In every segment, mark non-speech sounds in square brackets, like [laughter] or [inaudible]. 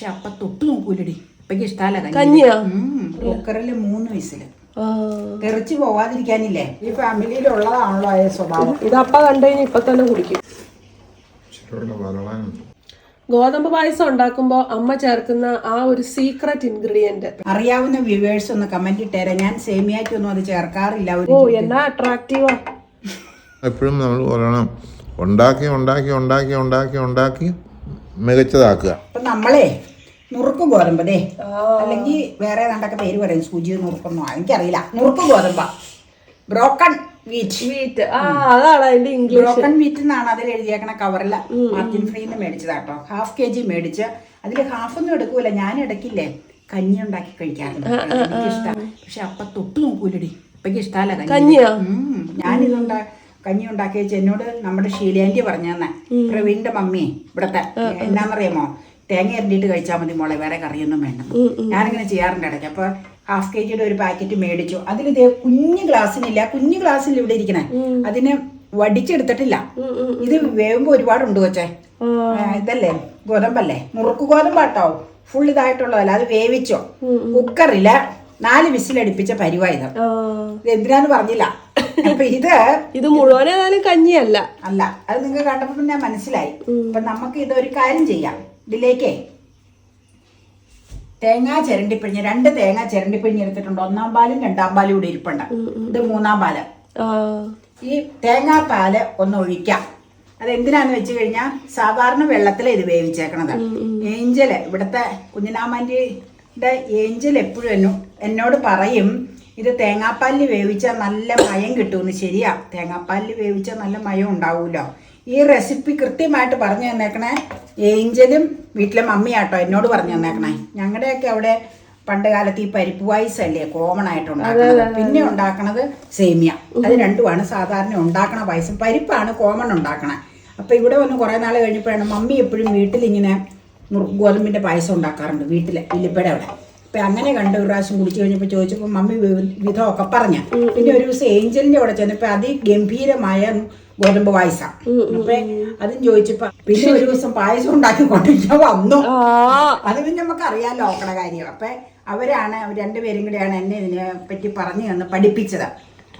പക്ഷെ അപ്പ തൊട്ട് നോക്കൂലടി. അപ്പക്ക് ഇഷ്ടമല്ല കഞ്ഞിയോ? കുക്കറിൽ മൂന്ന് വയസ്സിൽ. തെറിച്ച് പോവാതിരിക്കാനില്ലേ? ഈ ഫാമിലിയിലുള്ളതാണല്ലോ ആ സ്വഭാവം. ഇത് അപ്പ കണ്ടു ഇപ്പൊ തന്നെ കുടിക്കും. ഗോതമ്പ് പായസം ഉണ്ടാക്കുമ്പോ അമ്മ ചേർക്കുന്ന ആ ഒരു സീക്രട്ട് ഇൻഗ്രീഡിയന്റ് അറിയാവുന്ന വ്യൂവേഴ്സ് ഒന്ന് കമന്റ് ഇട്ടേരാ ഞാൻ സേമിയാക്കൊന്നും അത് ചേർക്കാറില്ല. ഓ എന്നാ അട്രാക്റ്റീവാ എപ്പോഴും നമ്മൾ പറയണം ഉണ്ടാക്കി ഉണ്ടാക്കി ഉണ്ടാക്കി ഉണ്ടാക്കി ഉണ്ടാക്കി മികച്ചതാക്കുക. അപ്പൊ നമ്മളെ നുറുക്ക് ഗോതമ്പ് ദേ. അല്ലെങ്കിൽ വേറെ ഏതാണ്ടൊക്കെ പേര് പറയും. സൂചി നുറുക്കൊന്നും എനിക്കറിയില്ല. നുറുക്ക് ഗോതമ്പ. Broken wheat. വീറ്റ്. ആ അതാണ് അതിന്റെ ഇംഗ്ലീഷ് ബ്രോക്കൺ വീറ്റ് എന്നാണ് അതിൽ എഴുതിയേക്കണ കവറിൽ മാർജിൻ ഫ്രീന്ന് മേടിച്ചതാട്ടോ ഹാഫ് കെ ജി മേടിച്ച്. അതിൽ ഹാഫ് ഒന്നും എടുക്കൂല. ഞാൻ ഇടയ്ക്കില്ലേ കഞ്ഞി ഉണ്ടാക്കി കഴിക്കാറുണ്ട്. എനിക്കിഷ്ടം. പക്ഷെ അപ്പ തൊട്ട് നോക്കൂലടി. ഇപ്പൊക്ക് ഇഷ്ടമല്ല കഞ്ഞി. ഞാനിതുണ്ടാ കഞ്ഞി ഉണ്ടാക്കി വെച്ച് എന്നോട് നമ്മുടെ ഷീലേന്റി പറഞ്ഞു തന്നെ പ്രവീണിന്റെ മമ്മി ഇവിടത്തെ. എന്നാന്നറിയാമോ തേങ്ങ അരണ്ടിട്ട് കഴിച്ചാൽ മതി മോളെ വേറെ കറിയൊന്നും വേണ്ട. ഞാനിങ്ങനെ ചെയ്യാറുണ്ട് ഇടയ്ക്ക്. അപ്പൊ ഹാഫ് കെ ജിയുടെ ഒരു പാക്കറ്റ് മേടിച്ചു. അതിൽ ഇതേ കുഞ്ഞു ഗ്ലാസ്സിനില്ല കുഞ്ഞു ഗ്ലാസ്സിൽ ഇവിടെ ഇരിക്കണേ. അതിന് വടിച്ചെടുത്തിട്ടില്ല. ഇത് വേവുമ്പോ ഒരുപാടുണ്ട് കൊച്ചേ. ഇതല്ലേ? ഗോതമ്പല്ലേ? മുറുക്ക് ഗോതമ്പാട്ടോ ഫുൾ ഇതായിട്ടുള്ളതല്ല അത് വേവിച്ചോ. കുക്കറിൽ നാല് വിസിലടിപ്പിച്ച പരിവായത്. ഇത്. എന്തിനാന്ന് പറഞ്ഞില്ല. അപ്പൊ ഇത് ഇത് മുഴുവൻ കഞ്ഞിയല്ല. അല്ല അത് നിങ്ങൾ കണ്ടപ്പോ ഞാൻ മനസ്സിലായി. അപ്പൊ നമുക്ക് ഇതൊരു കാര്യം ചെയ്യാം. ഇതിലേക്കേ തേങ്ങാ ചിരണ്ടിപ്പിഴിഞ്ഞ് രണ്ട് തേങ്ങ ചിരണ്ടിപ്പിഴിഞ്ഞ് എടുത്തിട്ടുണ്ട്. ഒന്നാം പാലും രണ്ടാം പാലും ഇവിടെ ഇരിപ്പുണ്ട്. ഇത് മൂന്നാം പാൽ. ഈ തേങ്ങാ തേങ്ങാപ്പാൽ ഒന്ന് ഒഴിക്കാം. അത് എന്തിനാന്ന് വെച്ച് കഴിഞ്ഞാൽ സാധാരണ വെള്ളത്തിൽ ഇത് വേവിച്ചേക്കണത്. ഏഞ്ചൽ ഇവിടുത്തെ കുഞ്ഞിനാമാന്റെ ഏഞ്ചൽ എപ്പോഴും എന്നോ എന്നോട് പറയും ഇത് തേങ്ങാപ്പാലിൽ വേവിച്ചാൽ നല്ല മയം കിട്ടുമെന്ന്. ശരിയാ തേങ്ങാപ്പാലിൽ വേവിച്ചാൽ നല്ല മയം ഉണ്ടാവുമല്ലോ ഈ റെസിപ്പി കൃത്യമായിട്ട് പറഞ്ഞു തന്നേക്കണേ. ഏഞ്ചലും വീട്ടിലെ മമ്മിയാട്ടോ എന്നോട് പറഞ്ഞു തന്നേക്കണേ. ഞങ്ങളുടെയൊക്കെ അവിടെ പണ്ട് കാലത്ത് ഈ പരിപ്പ് പായസമല്ലേ കോമൺ ആയിട്ട് ഉണ്ടാക്കുന്നത്. പിന്നെ ഉണ്ടാക്കണത് സേമിയ. അത് രണ്ടുമാണ് സാധാരണ ഉണ്ടാക്കണ പായസം. പരിപ്പാണ് കോമൺ ഉണ്ടാക്കണത് അപ്പൊ ഇവിടെ വന്ന് കുറെ നാൾ കഴിഞ്ഞപ്പോഴാണ് മമ്മി എപ്പോഴും വീട്ടിലിങ്ങനെ ഇങ്ങനെ ഗോതമ്പിന്റെ പായസം ഉണ്ടാക്കാറുണ്ട് വീട്ടിലെ ഇല്ലിപ്പയുടെ അവിടെ. അപ്പൊ അങ്ങനെ കണ്ട് ഒരു പ്രാവശ്യം കുടിച്ചു കഴിഞ്ഞപ്പോൾ ചോദിച്ചപ്പോൾ മമ്മി വിധമൊക്കെ പറഞ്ഞ. പിന്നെ ഒരു ദിവസം ഏഞ്ചലിന്റെ അവിടെ ചെന്നപ്പോ അതിഗംഭീരമായ ഗോതമ്പ് പായസം. അപ്പൊ അതും ചോദിച്ചപ്പോ പിന്നെ ഒരു ദിവസം പായസം ഉണ്ടാക്കി കൊണ്ടിരിക്കാൻ വന്നു. അത് പിന്നെ നമുക്ക് അറിയാലോ ഓക്കണ കാര്യം അപ്പൊ അവരാണ് രണ്ടുപേരും കൂടെയാണ് എന്നെ ഇതിനെ പറ്റി പറഞ്ഞു തന്ന് പഠിപ്പിച്ചത്.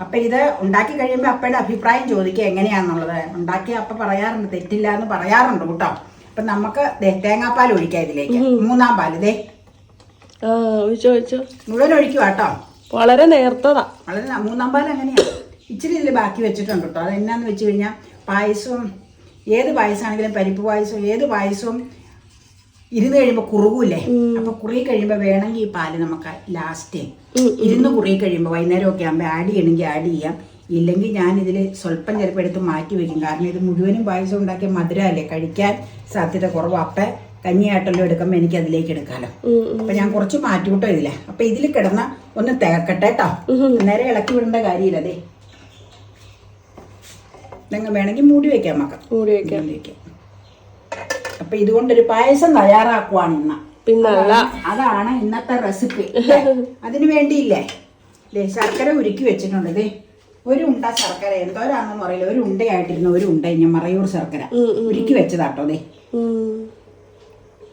അപ്പൊ ഇത് ഉണ്ടാക്കി കഴിയുമ്പോൾ അപ്പയുടെ അഭിപ്രായം ചോദിക്കുക എങ്ങനെയാണെന്നുള്ളത് ഉണ്ടാക്കി അപ്പ പറയാറുണ്ട് തെറ്റില്ല എന്ന് പറയാറുണ്ട് കേട്ടോ. അപ്പൊ നമുക്ക് തേങ്ങാപ്പാൽ ഒഴിക്കാം ഇതിലേക്ക്. മൂന്നാം പാൽ ദേ. ഒഴിച്ചോ മുഴുവൻ ഒഴിക്കുക കേട്ടോ. വളരെ നേർത്തതാ. വളരെ മൂന്നാം പാൽ അങ്ങനെയാണ് ഇച്ചിരി ഇതിൽ ബാക്കി വെച്ചിട്ടുണ്ട് കേട്ടോ അതെന്നാന്ന് വെച്ച് കഴിഞ്ഞാൽ പായസവും ഏത് പായസമാണെങ്കിലും പരിപ്പ് പായസവും ഏത് പായസവും ഇരുന്ന് കഴിയുമ്പോൾ കുറുകൂല്ലേ? അപ്പൊ കുറി കഴിയുമ്പോൾ വേണമെങ്കിൽ ഈ പാൽ നമുക്ക് ലാസ്റ്റ് ഇരുന്ന് കുറി കഴിയുമ്പോൾ വൈകുന്നേരം ഒക്കെ ആകുമ്പോൾ ആഡ് ചെയ്യണമെങ്കിൽ ആഡ് ചെയ്യാം. ഇല്ലെങ്കിൽ ഞാൻ ഇതിൽ സ്വല്പം ചിലപ്പോൾ എടുത്ത് മാറ്റി വെക്കും. കാരണം ഇത് മുഴുവനും പായസം ഉണ്ടാക്കിയ മധുരമല്ലേ? കഴിക്കാൻ സാധ്യത കുറവ്. അപ്പം കഞ്ഞിയായിട്ടല്ലോ എടുക്കുമ്പോൾ എനിക്ക് അതിലേക്ക് എടുക്കാമല്ലോ അപ്പൊ ഞാൻ കുറച്ച് മാറ്റി വിട്ടോ ഇതിലെ. അപ്പൊ ഇതിൽ കിടന്ന ഒന്ന് തേക്കട്ടെ കേട്ടോ നേരെ ഇളക്കി വിടേണ്ട കാര്യമില്ല അതെ നിങ്ങൾ വേണമെങ്കിൽ മൂടി വെക്കാം മക്കാം മൂടി വെക്കാം. മൂടി അപ്പൊ ഇതുകൊണ്ടൊരു പായസം തയ്യാറാക്കുവാണ് ഇന്ന്. പിന്നല്ല. അതാണ് ഇന്നത്തെ റെസിപ്പി. [laughs] അതിനു വേണ്ടിയില്ലേ? ദേ ശർക്കര ഉരുക്കി വെച്ചിട്ടുണ്ട്. ദേ ഒരു ഉണ്ട ശർക്കര. എന്തോരാണെന്ന് പറയില്ല ഒരു ഉണ്ടയായിട്ടിരുന്ന. ഒരു ഉണ്ട ഞാൻ മറയൂർ ശർക്കര. ഉരുക്കി വെച്ചതാട്ടോ ദേ.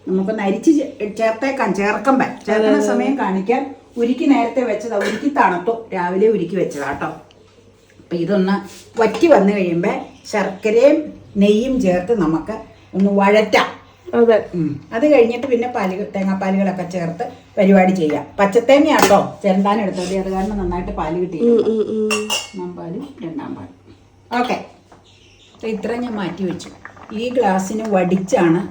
നമുക്ക് അരിച്ച് ചേർത്തേക്കാം. ചേർക്കുമ്പോ ചേർക്കുന്ന സമയം കാണിക്കാൻ ഉരുക്കി നേരത്തെ വെച്ചതാ. ഉരുക്കി തണുത്തു. രാവിലെ ഉരുക്കി വെച്ചതാ അപ്പൊ ഇതൊന്ന് വറ്റി വന്നു കഴിയുമ്പോൾ ശർക്കരയും നെയ്യും ചേർത്ത് നമുക്ക് ഒന്ന് വഴറ്റാം. അതെ. അത് കഴിഞ്ഞിട്ട് പിന്നെ പാലുകൾ തേങ്ങാപ്പാലുകളൊക്കെ ചേർത്ത് പരിപാടി ചെയ്യാം. പച്ചത്തേങ്ങയാട്ടോ. ചെരണ്ടാൻ എടുത്തത്. അത് കാരണം നന്നായിട്ട് പാൽ കിട്ടി. ഒന്നാം പാലും രണ്ടാം പാലും. ഓക്കെ. ഇത്ര ഞാൻ മാറ്റി വെച്ചു. ഈ ഗ്ലാസ്സിന് വടിച്ചാണ്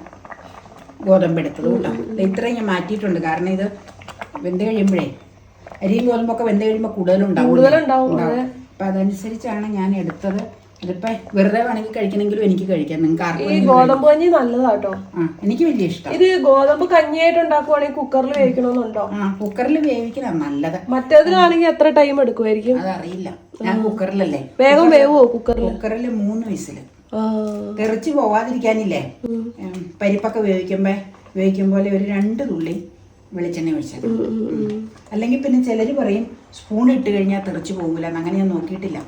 ഗോതമ്പ് എടുത്തത് കേട്ടോ. ദേ ഇത്രയും ഞാൻ മാറ്റിയിട്ടുണ്ട്. കാരണം ഇത് വെന്ത് കഴിയുമ്പോഴേ അരിയും ഗോതമ്പൊക്കെ വെന്ത് കഴിയുമ്പോൾ കൂടുതലുണ്ടാവും കൂടുതലുണ്ടാവും. അപ്പം അതനുസരിച്ചാണ് ഞാൻ എടുത്തത്. അതിപ്പോൾ വെറുതെ വേണമെങ്കിൽ കഴിക്കണമെങ്കിലും എനിക്ക് കഴിക്കാം. നിങ്ങൾക്ക് ഈ ആർക്കും ഗോതമ്പ് കഞ്ഞി നല്ലതാട്ടോ. ആ എനിക്ക് വലിയ ഇഷ്ടം. ഇത് ഗോതമ്പ് കഞ്ഞിയായിട്ട് ഉണ്ടാക്കുവാണെങ്കിൽ കുക്കറിൽ വേവിക്കണമെന്നുണ്ടോ? ആ കുക്കറിൽ വേവിക്കണം നല്ലത്. മറ്റേതിലാണെങ്കിൽ എത്ര ടൈം എടുക്കുമായിരിക്കും അതറിയില്ല. ഞാൻ കുക്കറിലല്ലേ? വേഗം വേവോ കുക്കറിൽ? കുക്കറിൽ മൂന്ന് വിസിൽ. ആ. തെറിച്ച് പോവാതിരിക്കാനില്ലേ? പരിപ്പൊക്കെ വേവിക്കുമ്പോ വേവിക്കും പോലെ ഒരു രണ്ട് തുള്ളി വെളിച്ചെണ്ണ ഒഴിച്ചത് അല്ലെങ്കിൽ പിന്നെ ചിലർ പറയും സ്പൂൺ ഇട്ട് കഴിഞ്ഞാൽ തെറിച്ചു പോകില്ല അങ്ങനെ ഞാൻ നോക്കിയിട്ടില്ല.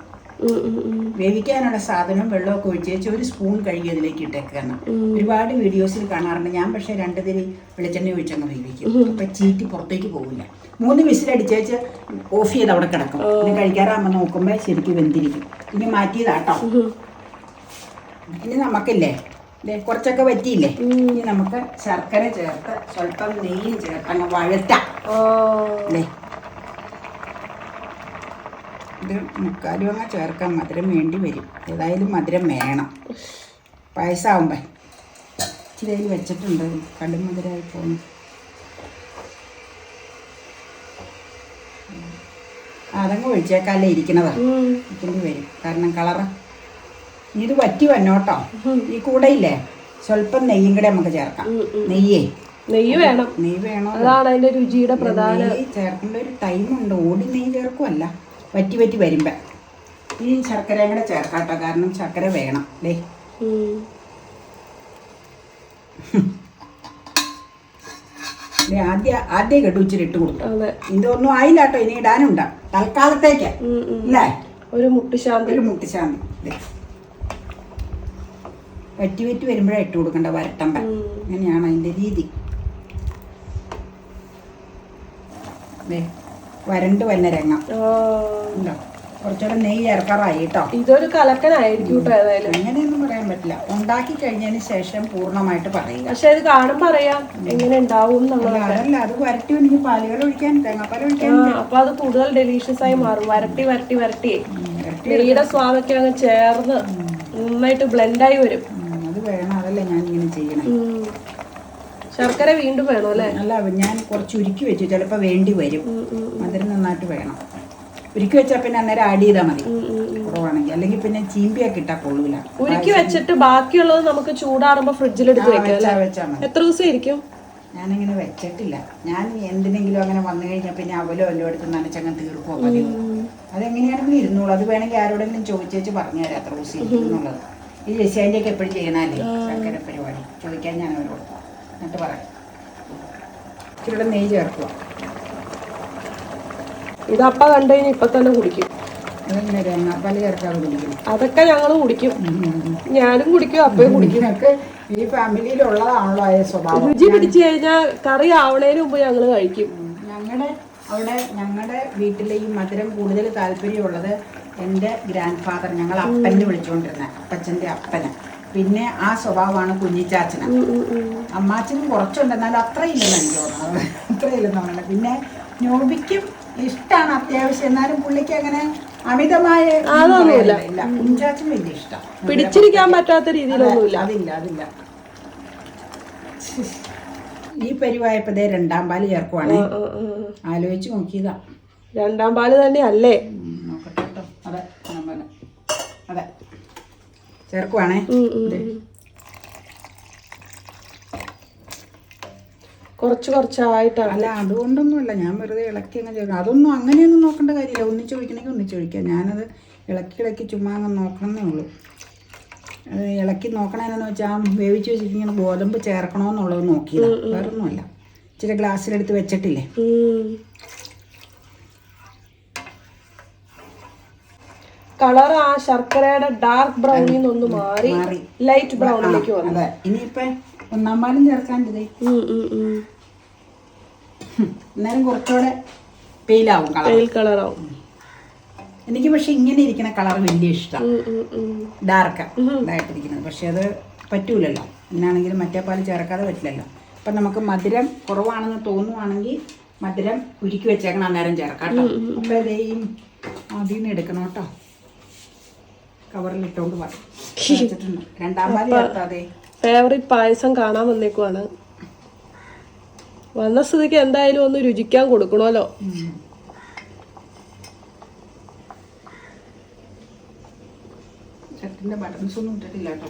വേവിക്കാനുള്ള സാധനം വെള്ളമൊക്കെ ഒഴിച്ച് വെച്ച് ഒരു സ്പൂൺ കഴുകി അതിലേക്ക് ഇട്ടേക്കാണ് ഒരുപാട് വീഡിയോസിൽ കാണാറുണ്ട് ഞാൻ പക്ഷെ രണ്ട് തിരി വെളിച്ചെണ്ണ ഒഴിച്ചങ്ങ് വേവിക്കും. അപ്പൊ ചീറ്റി പുറത്തേക്ക് പോകില്ല മൂന്ന് വിസിലടിച്ചേച്ച് ഓഫ് ചെയ്ത് അവിടെ കിടക്കും. പിന്നെ കഴിക്കാറാകുമ്പോൾ നോക്കുമ്പോൾ ശരിക്കും വെന്തിരിക്കും. ഇനി മാറ്റിയതാട്ടോ ഇനി നമുക്കില്ലേ കുറച്ചൊക്കെ പറ്റിയില്ലേ ഇനി നമുക്ക് ശർക്കര ചേർത്ത് സ്വല്പം നെയ്യും ചേർത്ത് അങ്ങ് വഴറ്റാം. അല്ലേ ഇത് മുക്കാലും അങ്ങ് ചേർക്കാൻ മധുരം വേണ്ടി വരും. ഏതായാലും മധുരം വേണം. പായസമാകുമ്പോ ഇച്ചിരി അതിൽ വെച്ചിട്ടുണ്ട്. കടും മധുരമായി പോകുന്നു അതങ്ങ് ഒഴിച്ചേക്കാല്ലേ ഇരിക്കണതാ? ഉം. ഇരിക്കേണ്ടി വരും. കാരണം കളറ് ഇത് വറ്റി വന്നോട്ടോ. ഈ കൂടെ ഇല്ലേ സ്വല്പം നെയ്യും കൂടെ നമുക്ക് ചേർക്കാം. നെയ്യേ. നെയ്യ് വേണം. നെയ്യ് വേണം? അതാണ് അതിന്റെ രുചിയുടെ പ്രധാന ചേർക്കേണ്ട ഒരു ടൈം ഉണ്ട്. ഓടി നെയ്യ് ചേർക്കുമല്ല വറ്റി വറ്റി വരുമ്പോ. ഈ ശർക്കരയും കൂടെ ചേർക്കാട്ടോ കാരണം ശർക്കര വേണം. അല്ലേ ആദ്യ ആദ്യം കെട്ടു ഇച്ചിരി ഇട്ട് കൊടുക്കും അതെ. ആയില്ല കേട്ടോ. ഇനി ഇടാനുണ്ടാ. തൽക്കാലത്തേക്ക്. അല്ലേ ഒരു മുട്ടുശാന്തി. ഒരു മുട്ടിശാന്തി. വറ്റി വറ്റി വരുമ്പോഴേ ഇട്ട് കൊടുക്കണ്ട വരട്ടമ്പ. അങ്ങനെയാണ് അതിന്റെ രീതി. വരണ്ട് വന്ന ഉണ്ടോ? കുറച്ചുകൂടെ നെയ്യ് ചേർക്കാറായി കേട്ടോ. ഇതൊരു കലക്കനായിരിക്കും അങ്ങനെയൊന്നും പറയാൻ പറ്റില്ല. ഉണ്ടാക്കി കഴിഞ്ഞതിന് ശേഷം പൂർണമായിട്ട് പറയുക. പക്ഷെ ഇത് കാണും പറയാം. എങ്ങനെ ഉണ്ടാവും അതല്ല അത് വരട്ടി എനിക്ക് പാലുകൾ ഒഴിക്കാൻ തേങ്ങാപ്പാൽ ഒഴിക്കാൻ. അപ്പൊ അത് കൂടുതൽ ഡെലീഷ്യസ് ആയി മാറും. വരട്ടി വരട്ടി വരട്ടി. നെയ്യുടെ സ്വാദൊക്കെ അങ്ങ് ചേർന്ന് നന്നായിട്ട് ബ്ലെൻഡായി വരും. അത് വേണം അതല്ലേ ഞാൻ ഇങ്ങനെ ചെയ്യണം. ശർക്കര വീണ്ടും വേണോ അല്ലേ? അല്ല ഞാൻ കുറച്ച് ഉരുക്കി വെച്ചു. ചിലപ്പോൾ വേണ്ടി വരും. മധുരം നന്നായിട്ട് വേണം. ഉരുക്കി വെച്ചാൽ പിന്നെ അന്നേരം ആഡ് ചെയ്താൽ മതി. കുറവാണെങ്കിൽ. അല്ലെങ്കിൽ പിന്നെ ചീമ്പിയൊക്കെ ഇട്ടാൽ കൊള്ളൂല. ഉരുക്കി വെച്ചിട്ട് ബാക്കിയുള്ളത് നമുക്ക് ചൂടാറുമ്പോ ഫ്രിഡ്ജിലെടുത്ത് വെക്കാം എത്ര ദിവസം ഇരിക്കും? ഞാനിങ്ങനെ വെച്ചിട്ടില്ല. ഞാൻ എന്തിനെങ്കിലും അങ്ങനെ വന്നു കഴിഞ്ഞാൽ പിന്നെ അവലോ അല്ലോ എടുത്ത് നനച്ചങ്ങ് തീർക്കുമോ പതിവ്. അതെങ്ങനെയാണെങ്കിലും ഇരുന്നോളൂ. അത് വേണമെങ്കിൽ ആരോടെങ്കിലും ചോദിച്ചേച്ച് പറഞ്ഞു തരാം എത്ര ദിവസം ഇരിക്കും എന്നുള്ളത്. ഈ ജെസിയാന്റെയൊക്കെ എപ്പോഴും ചെയ്യണമല്ലേ ശർക്കര പരിപാടി. ചോദിക്കാൻ ഞാൻ അവരോട് എന്നിട്ട് പറയാം. ഇച്ചിരിയുടെ നെയ്യ് ചേർക്കുക. ഇത് അപ്പ കണ്ടു കഴിഞ്ഞാൽ ഇപ്പൊ തന്നെ കുടിക്കും. അതൊക്കെ ഞങ്ങൾ കുടിക്കും. ഞാനും കുടിക്കും അപ്പയും കുടിക്കും. ഈ ഫാമിലിയിലുള്ളതാണല്ലോ ആയ സ്വഭാവം. രുചി പിടിച്ചു കഴിഞ്ഞാൽ കറി ആവണേന് മുമ്പ് ഞങ്ങൾ കഴിക്കും. ഞങ്ങളുടെ അവിടെ ഞങ്ങളുടെ വീട്ടിലെ ഈ മധുരം കൂടുതൽ താല്പര്യമുള്ളത് എന്റെ ഗ്രാൻഡ് ഫാദർ ഞങ്ങൾ അപ്പന്റെ വിളിച്ചുകൊണ്ടിരുന്നത് അപ്പച്ചന്റെ അപ്പന്. പിന്നെ ആ സ്വഭാവമാണ് കുഞ്ഞിച്ചാച്ചന്. അമ്മാച്ചനും കുറച്ചുണ്ട് എന്നാലും അത്രയില്ലെന്ന് എനിക്ക് തോന്നുന്നത് അത്രയില്ലെന്ന് പറയുന്നത് പിന്നെ നോബിക്കും ഇഷ്ടമാണ് അത്യാവശ്യം. എന്നാലും പുള്ളിക്ക് അങ്ങനെ അമിതമായ. ഇല്ല വലിയ ഇഷ്ടം. പിടിച്ചിരിക്കാൻ പറ്റാത്ത രീതിയിലൊന്നുമില്ല. അതില്ല അതില്ല. ഈ പരിവായപ്പതേ രണ്ടാം പാൽ ചേർക്കുവാണേ. ആലോചിച്ച് നോക്കിയതാ. രണ്ടാം പാൽ തന്നെ അല്ലേ ഉം, നോക്കട്ടെ കേട്ടോ അതെ രണ്ടാം പാൽ അതെ ചേർക്കുവാണേ. കുറച്ച് കുറച്ചായിട്ടാണ്. അല്ല അതുകൊണ്ടൊന്നുമല്ല. ഞാൻ വെറുതെ ഇളക്കി അങ്ങ് ചേർക്കണം അതൊന്നും അങ്ങനെയൊന്നും നോക്കേണ്ട കാര്യമില്ല. ഒന്നിച്ച് ഒഴിക്കണമെങ്കിൽ ഒന്നിച്ച് ഒഴിക്കാം. ഞാനത് ഇളക്കി ഇളക്കി ചുമ്മാ അങ്ങ് നോക്കണമെന്നേ ഉള്ളൂ. അത് ഇളക്കി നോക്കണേന്ന് വെച്ചാൽ വേവിച്ച് വെച്ചിരിക്കുന്ന ഗോതമ്പ് ചേർക്കണമെന്നുള്ളത് നോക്കിയതാ വേറൊന്നുമല്ല. ഇച്ചിരി ഗ്ലാസ്സിലെടുത്ത് വെച്ചിട്ടില്ലേ? കളർ ആ ശർക്കരയുടെ ഡാർക്ക് ബ്രൗണിൽ നിന്നൊന്ന് മാറി. ലൈറ്റ് ബ്രൗണിലേക്ക് വന്നു. ഇനിയിപ്പോ ഒന്നാം ചേർക്കാണ്ടേ ഉം. അന്നേരം കുറച്ചുകൂടെ പെയിലാവും പെയിൽ കളറാവും എനിക്ക് പക്ഷെ ഇങ്ങനെ ഇരിക്കുന്ന കളർ വലിയ ഇഷ്ടം. ഡാർക്ക് ഇതായിട്ടിരിക്കുന്നത് പക്ഷെ അത് പറ്റൂലല്ലോ. എന്നാണെങ്കിലും മറ്റേ പാൽ ചേർക്കാതെ പറ്റില്ലല്ലോ. അപ്പം നമുക്ക് മധുരം കുറവാണെന്ന് തോന്നുവാണെങ്കിൽ മധുരം ഉരുക്കി വെച്ചേക്കണം അന്നേരം ചേർക്കാം കേട്ടോ. അതേയും ഇതേ ഈ അതിൽ നിന്ന് എടുക്കണം കേട്ടോ. കവറിൽ ഇട്ടോണ്ട് ഫേവറേറ്റ് പായസം കാണാൻ വന്നേക്കുവാണ്. വന്ന സ്ഥിതിക്ക് എന്തായാലും ഒന്ന് രുചിക്കാൻ കൊടുക്കണല്ലോ ഷർട്ടിന്റെ ബട്ടൺസ് ഒന്നും ഇട്ടിട്ടില്ല കേട്ടോ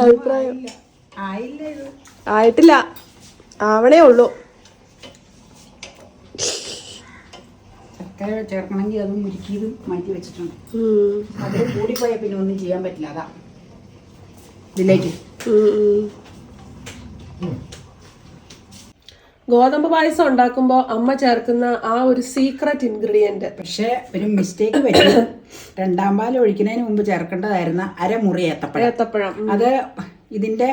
അഭിപ്രായം. ആയിട്ടില്ല. ആവണേ ഉള്ളൂ. ചക്കര ചേർക്കണമെങ്കിൽ അതും മുരുക്കിയതും മാറ്റി വെച്ചിട്ടുണ്ട്. അത് കൂടിപ്പോയാൽ പിന്നെ ഒന്നും ചെയ്യാൻ പറ്റില്ല അതാ. ഇതിലേക്ക്. ഗോതമ്പ് പായസം ഉണ്ടാക്കുമ്പോൾ അമ്മ ചേർക്കുന്ന ആ ഒരു സീക്രട്ട് ഇൻഗ്രീഡിയന്റ് പക്ഷേ ഒരു മിസ്റ്റേക്ക് പറ്റി. രണ്ടാം പാൽ ഒഴിക്കുന്നതിന് മുമ്പ് ചേർക്കേണ്ടതായിരുന്ന അരമുറി ഏത്തപ്പഴം. ഏത്തപ്പഴം. അത് ഇതിന്റെ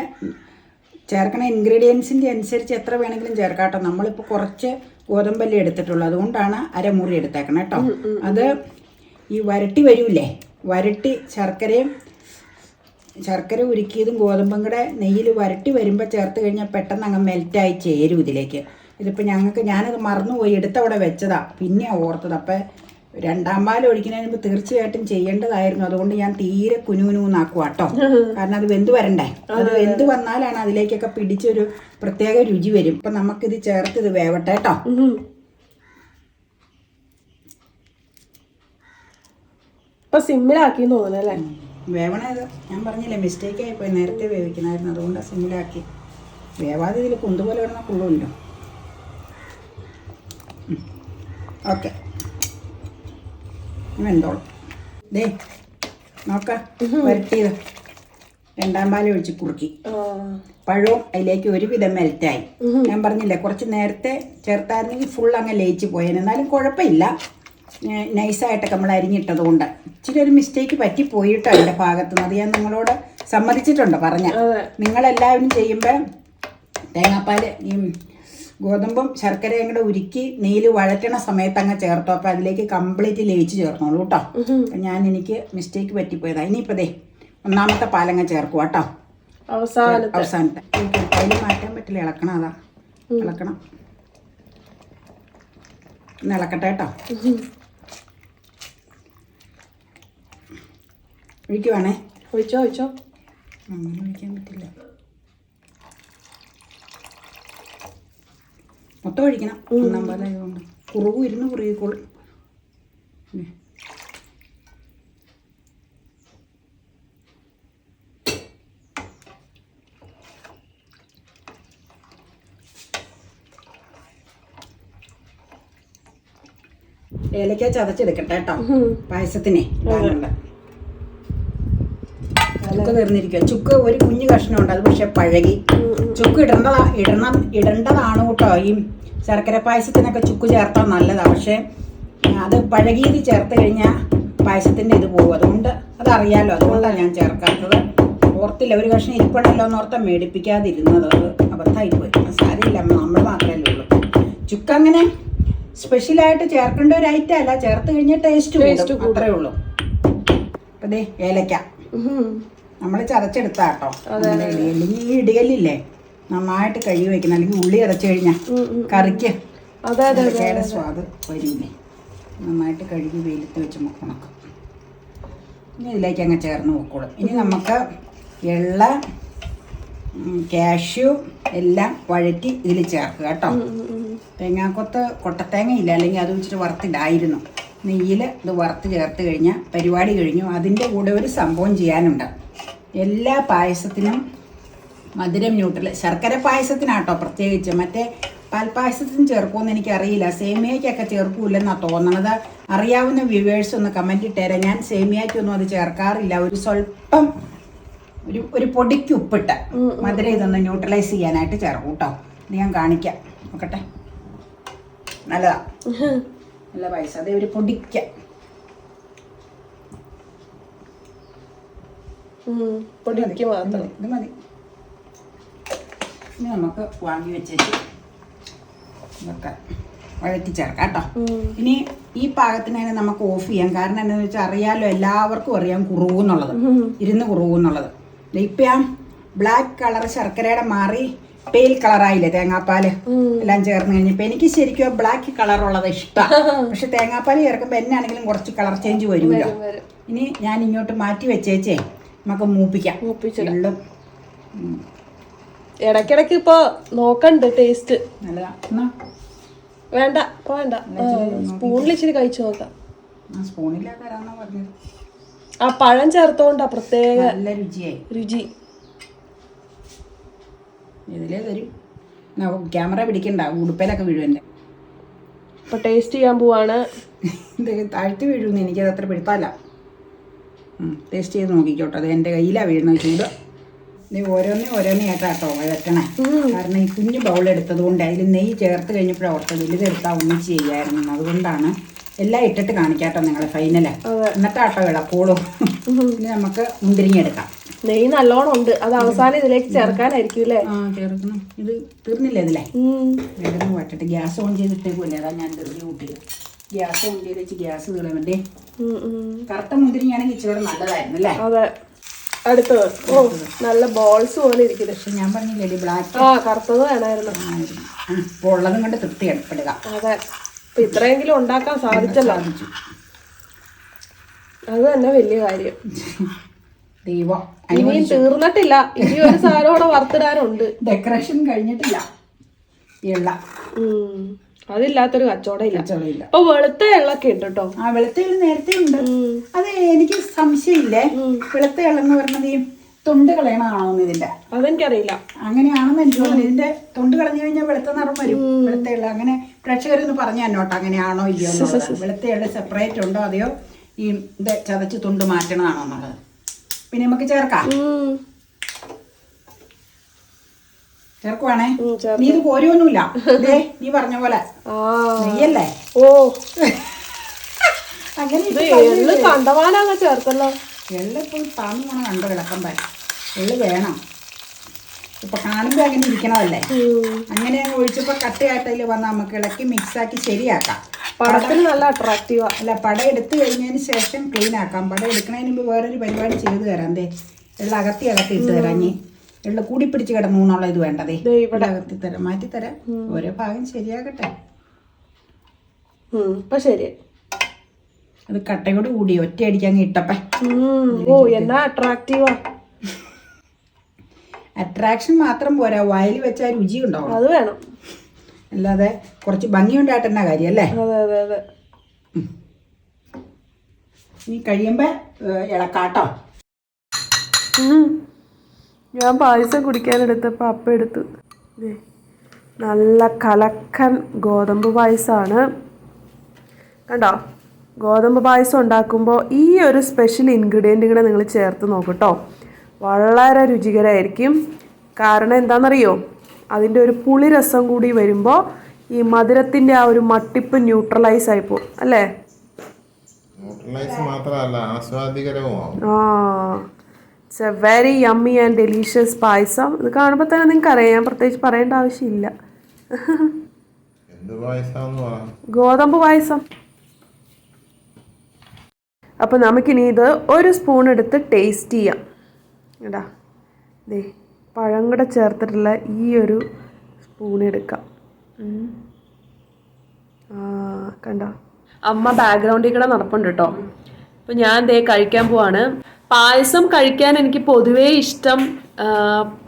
ചേർക്കണ ഇൻഗ്രീഡിയൻസിന്റെ അനുസരിച്ച് എത്ര വേണമെങ്കിലും ചേർക്കാട്ടോ നമ്മളിപ്പോൾ കുറച്ച് ഗോതമ്പല്ലേ എടുത്തിട്ടുള്ളൂ. അതുകൊണ്ടാണ് അരമുറി എടുത്തേക്കണം കേട്ടോ അത് ഈ വരട്ടി വരൂലേ വരട്ടി ശർക്കരയും ശർക്കര ഉരുക്കിയതും ഗോതമ്പും കൂടെ നെയ്യിൽ വരട്ടി വരുമ്പോൾ ചേർത്ത് കഴിഞ്ഞാൽ പെട്ടെന്ന് അങ്ങ് മെൽറ്റായി ചേരും ഇതിലേക്ക്. ഇതിപ്പോൾ ഞങ്ങൾക്ക് ഞാനത് മറന്നുപോയി. എടുത്തവിടെ വെച്ചതാ. പിന്നെ ഓർത്തത്. അപ്പം രണ്ടാം പാൽ ഒഴിക്കുന്നതിന് മുമ്പ് തീർച്ചയായിട്ടും ചെയ്യേണ്ടതായിരുന്നു. അതുകൊണ്ട് ഞാൻ തീരെ കുനുകുനുന്നാക്കുക കേട്ടോ [laughs] കാരണം അത് വെന്ത് വരണ്ടേ? അത് വെന്ത് വന്നാലാണ് അതിലേക്കൊക്കെ പിടിച്ചൊരു പ്രത്യേക രുചി വരും. അപ്പം നമുക്കിത് ചേർത്ത് ഇത് വേവട്ടെ കേട്ടോ. ഇപ്പൊ സിമ്മിലാക്കി തോന്നുന്നു അല്ലേ? വേവണത് ഞാൻ പറഞ്ഞില്ലേ മിസ്റ്റേക്ക് ആയിപ്പോയി നേരത്തെ വേവിക്കണമായിരുന്നു. അതുകൊണ്ട് സിമ്മിലാക്കി. വേവാതെ ഇതിൽ കുന്തുപോലെ കിടന്ന കൊള്ളുമല്ലോ ഓക്കെ വെന്തോളും. ദേ നോക്ക വരട്ടിയത്. രണ്ടാം പാൽ ഒഴിച്ച് കുറുക്കി. പഴവും അതിലേക്ക് ഒരുവിധം മെൽറ്റായി. ഞാൻ പറഞ്ഞില്ലേ കുറച്ച് നേരത്തെ ചേർത്തായിരുന്നെങ്കിൽ ഫുൾ അങ്ങ് ലയിച്ച് പോയേനെ. എന്നാലും കുഴപ്പമില്ല. നൈസായിട്ടൊക്കെ നമ്മൾ അരിഞ്ഞിട്ടത് കൊണ്ട് ഇച്ചിരി ഒരു മിസ്റ്റേക്ക് പറ്റിപ്പോയിട്ടോ എന്റെ ഭാഗത്തു നിന്ന് അത് ഞാൻ നിങ്ങളോട് സമ്മതിച്ചിട്ടുണ്ട് പറഞ്ഞ നിങ്ങളെല്ലാവരും ചെയ്യുമ്പോൾ തേങ്ങാപ്പാൽ ഈ ഗോതമ്പും ശർക്കരയും കൂടെ ഉരുക്കി നെയ്യിൽ വഴറ്റണ സമയത്ത് അങ്ങ് ചേർത്തു. അപ്പൊ അതിലേക്ക് കംപ്ലീറ്റ് ലയിച്ച് ചേർന്നോളൂ കേട്ടോ. ഞാൻ എനിക്ക് മിസ്റ്റേക്ക് പറ്റിപ്പോയതാ. ഇനിയിപ്പോൾ ദേ ഒന്നാമത്തെ പാലങ്ങ ചേർക്കുക കേട്ടോ. അവസാനത്തെ. അവസാനത്തെ. അതിൽ മാറ്റാൻ പറ്റില്ല ഇളക്കണം അതാ. ഇളക്കണം. ഒന്ന് ഇളക്കട്ടെ കേട്ടോ. ഒഴിക്കുവാണേ? ഒഴിച്ചോ ഒഴിച്ചോ. അങ്ങനെ ഒഴിക്കാൻ പറ്റില്ല. മൊത്തം ഒഴിക്കണം ഒന്നാം പാലായതുകൊണ്ട് കുറവ് ഇരുന്ന് കുറുകിക്കോളും. ഏലക്ക ചതച്ചെടുക്കട്ടെ കേട്ടോ. പായസത്തിനെ ചുക്ക് തീർന്നിരിക്കുക ചുക്ക് ഒരു കുഞ്ഞു കഷ്ണമുണ്ട്. അത് പക്ഷെ പഴകി. ചുക്ക് ഇടേണ്ടതാ ഇടണം ഇടേണ്ടതാണ് കേട്ടോ ഈ ശർക്കര പായസത്തിനൊക്കെ ചുക്ക് ചേർത്താൽ നല്ലതാണ് പക്ഷേ അത് പഴകിയത് ചേർത്ത് കഴിഞ്ഞാൽ പായസത്തിന്റെ ഇത് പോകും. അതുകൊണ്ട് അതറിയാലോ അതുകൊണ്ടാണ് ഞാൻ ചേർക്കാത്തത്. ഓർത്തില്ല ഒരു കഷ്ണം ഇരിപ്പുണ്ടല്ലോ എന്ന് ഓർത്താ മേടിപ്പിക്കാതിരുന്നത്. അത് അബദ്ധമായി പോയി സാരമില്ല നമ്മൾ മാത്രമല്ലേ ഉള്ളൂ. ചുക്ക് അങ്ങനെ സ്പെഷ്യലായിട്ട് ചേർക്കേണ്ട ഒരു ഐറ്റം അല്ല. ചേർത്ത് കഴിഞ്ഞാൽ ടേസ്റ്റ് കൂടും. അത്രേ ഉള്ളൂ. അതെ ഏലക്ക. നമ്മൾ ചതച്ചെടുത്താട്ടോ. ഇടിയല്ലേ ഈ നന്നായിട്ട് കഴുകി വെക്കണം. അല്ലെങ്കിൽ ഉള്ളി ഇറച്ചു കഴിഞ്ഞാൽ കറിക്ക്. അതായത് അതെ സ്വാദ് വരില്ലേ. നന്നായിട്ട് കഴുകി വെയിലത്ത് വെച്ച് മുക്കണം. ഇനി ഇതിലേക്ക് അങ്ങ് ചേർന്ന് വെക്കോളും. ഇനി നമുക്ക് എള്ള കാഷ്യൂ എല്ലാം വഴറ്റി ഇതിൽ ചേർക്കുക കേട്ടോ. തേങ്ങാക്കൊത്ത് കൊട്ടത്തേങ്ങ ഇല്ല അല്ലെങ്കിൽ അത് വെച്ചിട്ട് വറുത്തിടായിരുന്നു നെയ്യിൽ ഇത് വറുത്ത് ചേർത്ത് കഴിഞ്ഞാൽ പരിപാടി കഴിഞ്ഞു. അതിന്റെ കൂടെ ഒരു സംഭവം ചെയ്യാനുണ്ട്. എല്ലാ പായസത്തിനും മധുരം ന്യൂട്രൽ ശർക്കര പായസത്തിനാട്ടോ പ്രത്യേകിച്ച്. മറ്റേ പാൽപ്പായസത്തിന് ചേർക്കുമെന്ന് എനിക്കറിയില്ല. സേമിയയ്ക്കൊക്കെ ചേർക്കൂലെന്നാണ് തോന്നണത്. അറിയാവുന്ന വ്യൂവേഴ്സ് ഒന്ന് കമന്റ് ഇട്ടേരാം. ഞാൻ സേമിയയ്ക്കൊന്നും അത് ചേർക്കാറില്ല. ഒരു സ്വല്പം ഒരു ഒരു പൊടിക്ക് ഉപ്പിട്ട് മധുരം ഇതൊന്ന് ന്യൂട്രലൈസ് ചെയ്യാനായിട്ട് ചേർക്കും കേട്ടോ ഇത് ഞാൻ കാണിക്കാം. നോക്കട്ടെ. നല്ലതാ. [laughs] നല്ല പായസം. അതേ ഒരു പൊടിക്ക. പൊടിക്ക് മാത്രം. ഇത് മതി. ഇനി നമുക്ക് വാങ്ങി വെച്ചിട്ട് ഇതൊക്കെ വഴറ്റി ചേർക്കാം കേട്ടോ. ഇനി ഈ പാകത്തിന് തന്നെ നമുക്ക് ഓഫ് ചെയ്യാം. കാരണം എന്താണെന്ന് വെച്ചാൽ അറിയാലോ എല്ലാവർക്കും അറിയാം കുറുവെന്നുള്ളത്. ഇരുന്ന് കുറുവെന്നുള്ളത്. ഇപ്പം ആ ബ്ലാക്ക് കളർ ശർക്കരയുടെ മാറി പെയിൽ കളറായില്ലേ തേങ്ങാപ്പാൽ? എല്ലാം ചേർന്ന് കഴിഞ്ഞപ്പോ എനിക്ക് ശരിക്കും ബ്ലാക്ക് കളർ ഉള്ളത് ഇഷ്ടമാണ് [laughs] പക്ഷെ തേങ്ങാപ്പാൽ ചേർക്കുമ്പോൾ എന്നാണെങ്കിലും കുറച്ച് കളർ ചേഞ്ച് വരുമല്ലോ. വരും. ഇനി ഞാൻ ഇങ്ങോട്ട് മാറ്റി വെച്ചേച്ചേ. നമുക്ക് മൂപ്പിക്കാം. മൂപ്പിച്ചു എള്ളും. ഇടയ്ക്കിടയ്ക്ക് ഇപ്പൊ നോക്കണ്ട് ടേസ്റ്റ് വേണ്ട ഇപ്പൊ വേണ്ട. സ്പൂണിൽ ഇച്ചിരി കഴിച്ചു നോക്കാം. ആ പഴം ചേർത്തോണ്ടാ പ്രത്യേക രുചി. ഇതിലേ തരും. ക്യാമറ പിടിക്കണ്ട ഉടുപ്പയിലൊക്കെ വീഴുവന്റെ ഇപ്പൊ ടേസ്റ്റ് ചെയ്യാൻ പോവാണ്. താഴ്ത്തി വീഴുമെന്ന് എനിക്കത് അത്ര പിടുത്തല്ല ടേസ്റ്റ് ചെയ്ത് നോക്കിക്കോട്ടെ. അത് എന്റെ കയ്യിലാണ് വീഴുന്നത് ചൂട്. ഇത് ഓരോന്നേ ഓരോന്നേ ആയിട്ടാട്ടോ വഴക്കണേ കാരണം ഈ കുഞ്ഞു ബൗൾ എടുത്തത് കൊണ്ട് അതിൽ നെയ്യ് ചേർത്ത് കഴിഞ്ഞപ്പോൾ ഓർത്തത് വലുതെടുത്താൽ ഒന്നിച്ച് ചെയ്യായിരുന്നു അതുകൊണ്ടാണ് എല്ലാം ഇട്ടിട്ട് കാണിക്കാട്ടോ നിങ്ങളെ ഫൈനൽ എന്നിട്ടാട്ടോ വിളക്കോളൂ. ഇനി നമുക്ക് മുന്തിരിങ്ങ എടുക്കാം. നെയ്യ് നല്ലോണം ഉണ്ട്. അത് അവസാനം ഇതിലേക്ക് ചേർക്കാനായിരിക്കും അല്ലേ? ആ ചേർക്കണം. ഇത് തീർന്നില്ലേ ഇതിലെ. വേഗം വട്ടിട്ട് ഗ്യാസ് ഓൺ ചെയ്തിട്ടേക്കുമല്ലേ അതാ ഞാൻ ധൃതി കൂട്ടിയത്. ഗ്യാസ് ഓൺ ചെയ്ത് വെച്ച് ഗ്യാസ് ഉം. കറുത്ത മുന്തിരിങ്ങയാണെങ്കിൽ ഇച്ചിരി നല്ലതായിരുന്നു അല്ലേ? അതെ. അടുത്ത് ഓ നല്ല ബോൾസ് പോലെ ഇരിക്കുന്നു. പക്ഷെ ഞാൻ പറഞ്ഞില്ലേ ബ്ലാക്ക് ആ കറുത്തത് വേണമായിരുന്നു. അപ്പോൾ ഉള്ളതും കൊണ്ട് തൃപ്തി ഏർപ്പെടുക. അതെ. ഇപ്പൊ ഇത്രയെങ്കിലും ഉണ്ടാക്കാൻ സാധിച്ചല്ലോ. അത് തന്നെ വലിയ കാര്യം. ദൈവം ഇനിയും തീർന്നിട്ടില്ല. ഇനി ഒരു സാധനം കൂടെ വറുത്തിടാനുണ്ട്. ഡെക്കറേഷൻ കഴിഞ്ഞിട്ടില്ല. എള്ള ഉം. അതില്ലാത്തൊരു കച്ചവടം ഇല്ല. കച്ചവടമില്ല ഇപ്പൊ വെളുത്ത എള്ളൊക്കെ ഉണ്ട് കേട്ടോ. ആ വെളുത്ത എള്ള നേരത്തെ ഉണ്ട്. അത് എനിക്ക് സംശയമില്ലേ? വെളുത്ത എള്ളെന്ന് പറഞ്ഞത് ഈ തൊണ്ട് കളയണതാണോന്ന് ഇതിന്റെ? അതെനിക്കറിയില്ല. അങ്ങനെയാണെന്ന് എനിക്ക് തോന്നുന്നു. ഇതിന്റെ തൊണ്ട് കളഞ്ഞു കഴിഞ്ഞാൽ വെളുത്ത നിറം വരും. വെളുത്ത എള്ള അങ്ങനെ പ്രേക്ഷകരൊന്ന് പറഞ്ഞു തന്നോട്ടോ അങ്ങനെയാണോ ഇല്ലയോ എന്നുള്ളത്. വെളുത്ത എള്ള സെപ്പറേറ്റ് ഉണ്ടോ? അതെയോ ഈ ഇത് ചതച്ച് തൊണ്ട് മാറ്റണതാണോ എന്നുള്ളത്. പിന്നെ നമുക്ക് ചേർക്കാം. ചേർക്കുവാണേ. നീ ഇത് കോരിയൊന്നുമില്ല. ദേ നീ പറഞ്ഞ പോലെ. നെയ്യല്ലേ? ഓ. [laughs] അങ്ങനെ എള്ള് കണ്ടവാനങ്ങ് ചേർത്തല്ലോ എള്ളിപ്പോൾ താന്നു കണ്ടു എള്ള് വേണം. ഇപ്പൊ കാണുമ്പോ അങ്ങനെ ഇരിക്കണമല്ലേ. അങ്ങനെ അങ്ങ് ഒഴിച്ചപ്പോ കട്ടയായിട്ടതിൽ വന്ന് നമുക്ക് ഇളക്കി മിക്സാക്കി ശരിയാക്കാം. പടത്തിന് നല്ല അട്രാക്റ്റീവാ അല്ല പട എടുത്തു കഴിഞ്ഞതിന് ശേഷം ക്ലീൻ ആക്കാം. പട എടുക്കുന്നതിന് മുമ്പ് വേറൊരു പരിപാടി ചെയ്തു തരാം ദേ. എള്ള അകത്തി അകത്തി ഇട്ട് തരാം. എള്ള കൂടി പിടിച്ച് കിടന്നു എന്നുള്ള ഇത് വേണ്ടതേ. ഇവിടെ. അകത്തി തരാം മാറ്റി തരാം ഓരോ ഭാഗം ശരിയാകട്ടെ. ഇപ്പൊ ശരി. അത് കട്ടയോട് കൂടി ഒറ്റ അടിക്കാൻ ഇട്ടപ്പേ. ഓ എന്നാ അട്രാക്റ്റീവാ അട്രാക്ഷൻ മാത്രം പോരാ വായിൽ വെച്ചാൽ രുചി ഉണ്ടാവും അത് വേണം. അല്ലാതെ കുറച്ച് ഭംഗിയുണ്ടായിട്ടെന്നാ കാര്യം അല്ലേ ഇനി കഴിയുമ്പോ ഇളക്കാട്ടോ. ഞാൻ പായസം കുടിക്കാനെടുത്തപ്പോൾ അപ്പ എടുത്തു. നല്ല കലക്കൻ ഗോതമ്പ് പായസമാണ് കണ്ടോ? ഗോതമ്പ് പായസം ഉണ്ടാക്കുമ്പോൾ ഈ ഒരു സ്പെഷ്യൽ ഇൻഗ്രീഡിയന്റ് കൂടെ നിങ്ങൾ ചേർത്ത് നോക്കട്ടോ. വളരെ രുചികരമായിരിക്കും കാരണം എന്താണെന്നറിയോ? അതിന്റെ ഒരു പുളി രസം കൂടി വരുമ്പോൾ ഈ മധുരത്തിന്റെ ആ ഒരു മട്ടിപ്പ് ന്യൂട്രലൈസ് ആയി പോകും അല്ലേ? ന്യൂട്രലൈസ് മാത്രമല്ല ആസ്വാദികരവുമാവും. ആ. It's a very yummy and delicious payasam. ഇത് കാണുമ്പോൾ തന്നെ നിങ്ങൾക്ക് അറിയാം ഞാൻ പ്രത്യേകിച്ച് പറയേണ്ട ആവശ്യമില്ല. ഗോതമ്പ് പായസം. അപ്പോൾ നമുക്കിനി ഇത് ഒരു സ്പൂൺ എടുത്ത് ടേസ്റ്റ് ചെയ്യാം. കേട്ടാ ദേ പഴം കൂടെ ചേർത്തിട്ടുള്ള ഈ ഒരു സ്പൂൺ എടുക്കാം. കണ്ട? അമ്മ ബാക്ക്ഗ്രൗണ്ടിൽ കൂടെ നടപ്പുണ്ട് കേട്ടോ അപ്പം ഞാൻ ദേ കഴിക്കാൻ പോവാണ്. പായസം കഴിക്കാൻ എനിക്ക് പൊതുവേ ഇഷ്ടം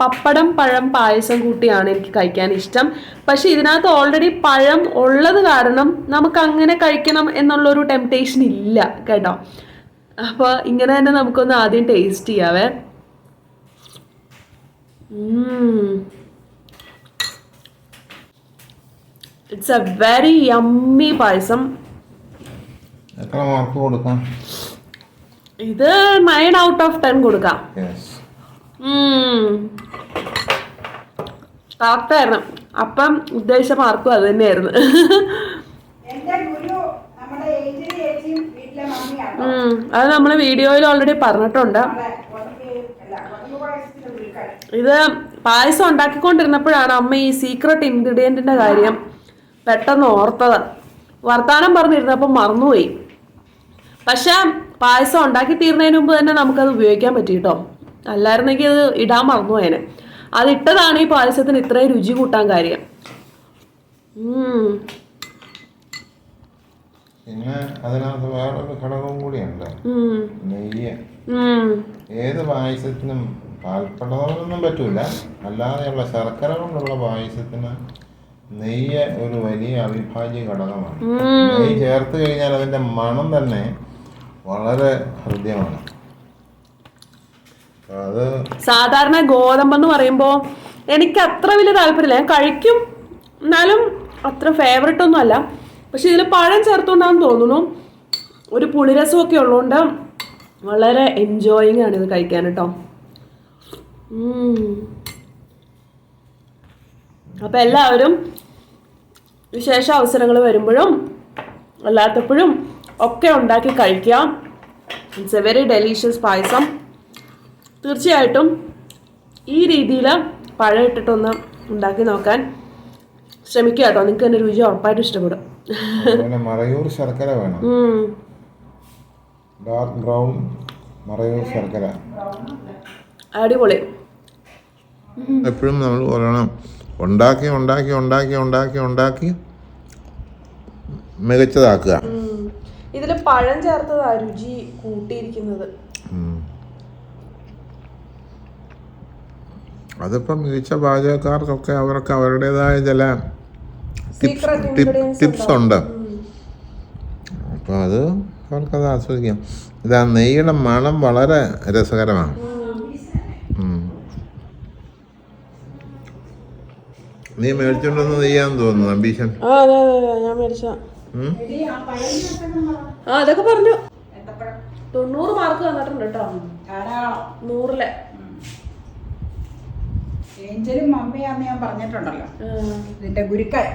പപ്പടം പഴം പായസം കൂട്ടിയാണ് എനിക്ക് കഴിക്കാൻ ഇഷ്ടം. പക്ഷെ ഇതിനകത്ത് ഓൾറെഡി പഴം ഉള്ളത് കാരണം നമുക്ക് അങ്ങനെ കഴിക്കണം എന്നുള്ളൊരു ടെംപ്റ്റേഷൻ ഇല്ല കേട്ടോ. അപ്പോൾ ഇങ്ങനെ തന്നെ നമുക്കൊന്ന് ആദ്യം taste ചെയ്യാവേ. It's a very yummy payasam. എത്ര മാർക്ക് കൊടുക്കാം? ഇത് നയൻ ഔട്ട് ഓഫ് ടെൻ കൊടുക്കാം. കറക്റ്റായിരുന്നു അപ്പം ഉദ്ദേശിച്ച മാർക്കും അത് തന്നെയായിരുന്നു. അത് നമ്മൾ വീഡിയോയിൽ ഓൾറെഡി പറഞ്ഞിട്ടുണ്ട്. ഇത് പായസം ഉണ്ടാക്കിക്കൊണ്ടിരുന്നപ്പോഴാണ് അമ്മ ഈ സീക്രട്ട് ഇൻഗ്രീഡിയന്റിന്റെ കാര്യം പെട്ടെന്ന് ഓർത്തത്. വർത്താനം പറഞ്ഞിരുന്നപ്പോൾ മറന്നുപോയി. പക്ഷെ പായസം ഉണ്ടാക്കി തീർന്നതിന് മുമ്പ് തന്നെ നമുക്കത് ഉപയോഗിക്കാൻ പറ്റി കേട്ടോ. അല്ലായിരുന്നെങ്കിൽ അത് ഇടാൻ മറന്നു അതിനെ അതിട്ടതാണ് ഈ പായസത്തിന് ഇത്രയും രുചി കൂട്ടാൻ കാര്യം. പിന്നെ അതിനകത്ത് വേറൊരു ഘടകവും കൂടിയുണ്ട്. നെയ്യ്. ഏത് പായസത്തിനും പാൽപ്പടമൊന്നും പറ്റൂല. അല്ലാതെയുള്ള ശർക്കര കൊണ്ടുള്ള പായസത്തിന് നെയ്യ് ഒരു വലിയ അവിഭാജ്യ ഘടകമാണ്. നെയ്യ് ചേർത്ത് കഴിഞ്ഞാൽ അതിന്റെ മണം തന്നെ വളരെ ഹൃദ്യമാണ്. അത് സാധാരണ ഗോതമ്പെന്ന് പറയുമ്പോൾ എനിക്ക് അത്ര വലിയ താല്പര്യമില്ല. ഞാൻ കഴിക്കും. എന്നാലും അത്ര ഫേവററ്റ് ഒന്നും അല്ല. പക്ഷെ ഇതിൽ പഴം ചേർത്തുകൊണ്ടാണെന്ന് തോന്നുന്നു. ഒരു പുളിരസം ഒക്കെ ഉള്ളതുകൊണ്ട് വളരെ എൻജോയിങ് ആണ് ഇത് കഴിക്കാൻ കേട്ടോ. അപ്പം എല്ലാവരും വിശേഷ അവസരങ്ങൾ വരുമ്പോഴും അല്ലാത്തപ്പോഴും ഒക്കെ ഉണ്ടാക്കി കഴിക്കാം it's a very delicious payasam. തീർച്ചയായിട്ടും ഈ രീതിയിൽ പഴം ഇട്ടിട്ടൊന്ന് ഉണ്ടാക്കി നോക്കാൻ ശ്രമിക്കുക കേട്ടോ. നിങ്ങൾക്ക് എന്റെ രുചി ഉറപ്പായിട്ട് ഇഷ്ടപ്പെടും. മറയൂർ ശർക്കര വേണം. ഡാർക്ക് ബ്രൗൺ മറയൂർ ശർക്കര. അടിപൊളി. എപ്പോഴും നമ്മൾ പറയണം ഉണ്ടാക്കി ഉണ്ടാക്കി ഉണ്ടാക്കി ഉണ്ടാക്കി ഉണ്ടാക്കി മികച്ചതാക്കുക. ഇതിൽ പഴം ചേർത്തതാ രുചി കൂട്ടിയിരിക്കുന്നത്. അതിപ്പം മികച്ച പാചകക്കാർക്കൊക്കെ അവർക്ക് അവരുടേതായ ചില ടിപ്സ് ഉണ്ട്. അപ്പോൾ അത് അവർക്കത് ആസ്വദിക്കാം. ഇത് ആ നെയ്യുടെ മണം വളരെ രസകരമാണ്. നീ മേടിച്ചോണ്ടെന്ന് നെയ്യാന്ന് തോന്നുന്നു അംബീഷൻ. ഞാൻ മേടിച്ച? ആ അതൊക്കെ പറഞ്ഞു. തൊണ്ണൂറ് മാർക്ക് തന്നിട്ടുണ്ട് കേട്ടോ നൂറിലെ. ഏഞ്ചലും മമ്മിയാന്ന് ഞാൻ പറഞ്ഞിട്ടുണ്ടല്ലോ. ഇതിന്റെ ഗുരുക്കൾ.